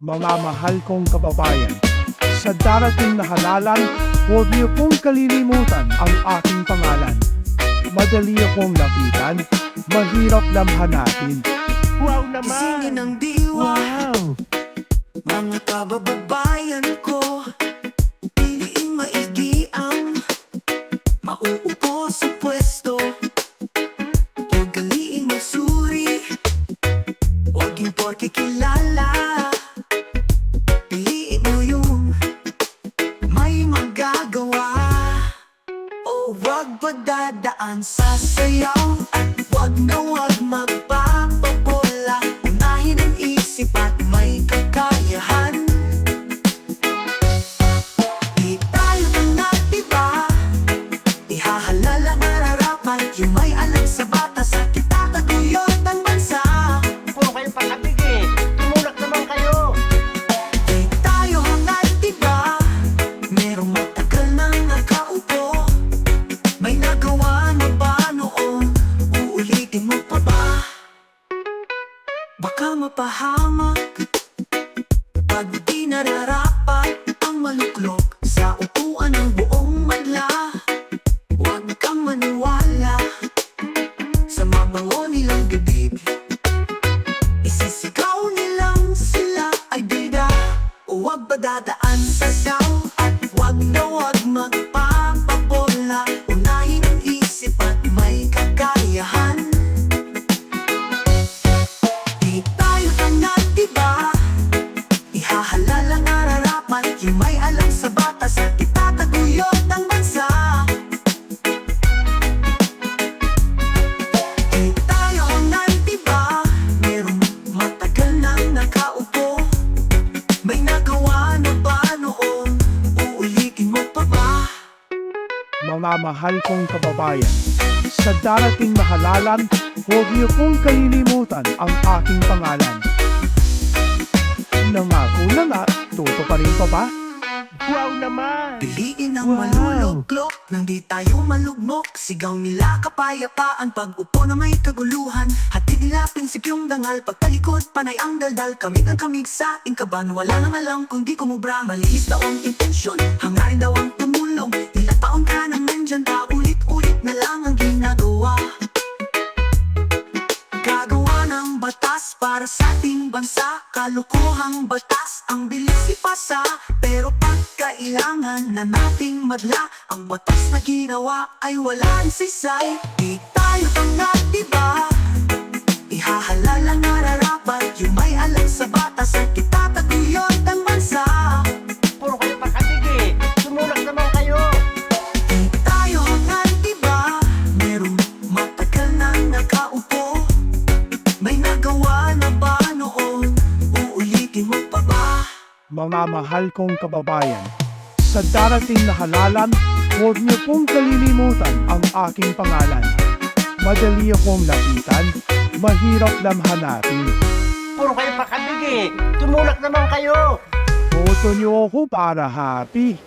Mga mahal kong kababayan, sa darating na halalan, huwag niyo pong kalilimutan ang aking pangalan. Madali akong lapitan, mahirap lang hanapin. Wow naman! ng diwa Wow! Mga kababayan ko Piliing maigi ang Mauupo sa pwesto Ugaliing masuri Huwag yung porke kilala O wag ba dadaan sa sayaw At wag na wag magpapabola Unahin ang isip at may kakayahan. Di tayo mga diba? Ihahalal ang nararapat Yung may alam sa batas Pag di nararapat Ang maluklok Sa upuan ng buong madla Huwag kang maniwala Sa mabango nilang bibig. Isisigaw nilang sila ay bida. Huwag ba dadaan sa daw? At wag na wag magpapabola Mga mahal kong kababayan, sa darating na halalan, huwag niyo pong kalilimutan ang aking pangalan. Nangako na nga, tutuparin pa ba? Wow naman! Piliin ang Wow. maluluklok Nang di tayo malugmok Sigaw nila kapayapaan Pag upo na may kaguluhan Hatid nila prinsipyong dangal Pagtalikod panay ang daldal Kamig ang kamig sa ingkaban Wala nang alam kung di kumubra Malihis daw ang intensyon Hangarin daw ang tumulong Batas para sa ating bansa. Kalukuhang batas ang bilis ipasa. Pero pag kailangan na nating madla Ang batas na ginawa ay walang sisay. Di tayo tanggap, diba? Mga mahal kong kababayan, sa darating na halalan, huwag niyo pong kalilimutan ang aking pangalan. Madali akong lapitan, mahirap lang hanapin. Puro kayo pakabig eh! Tumulak naman kayo! Boto niyo ako para happy.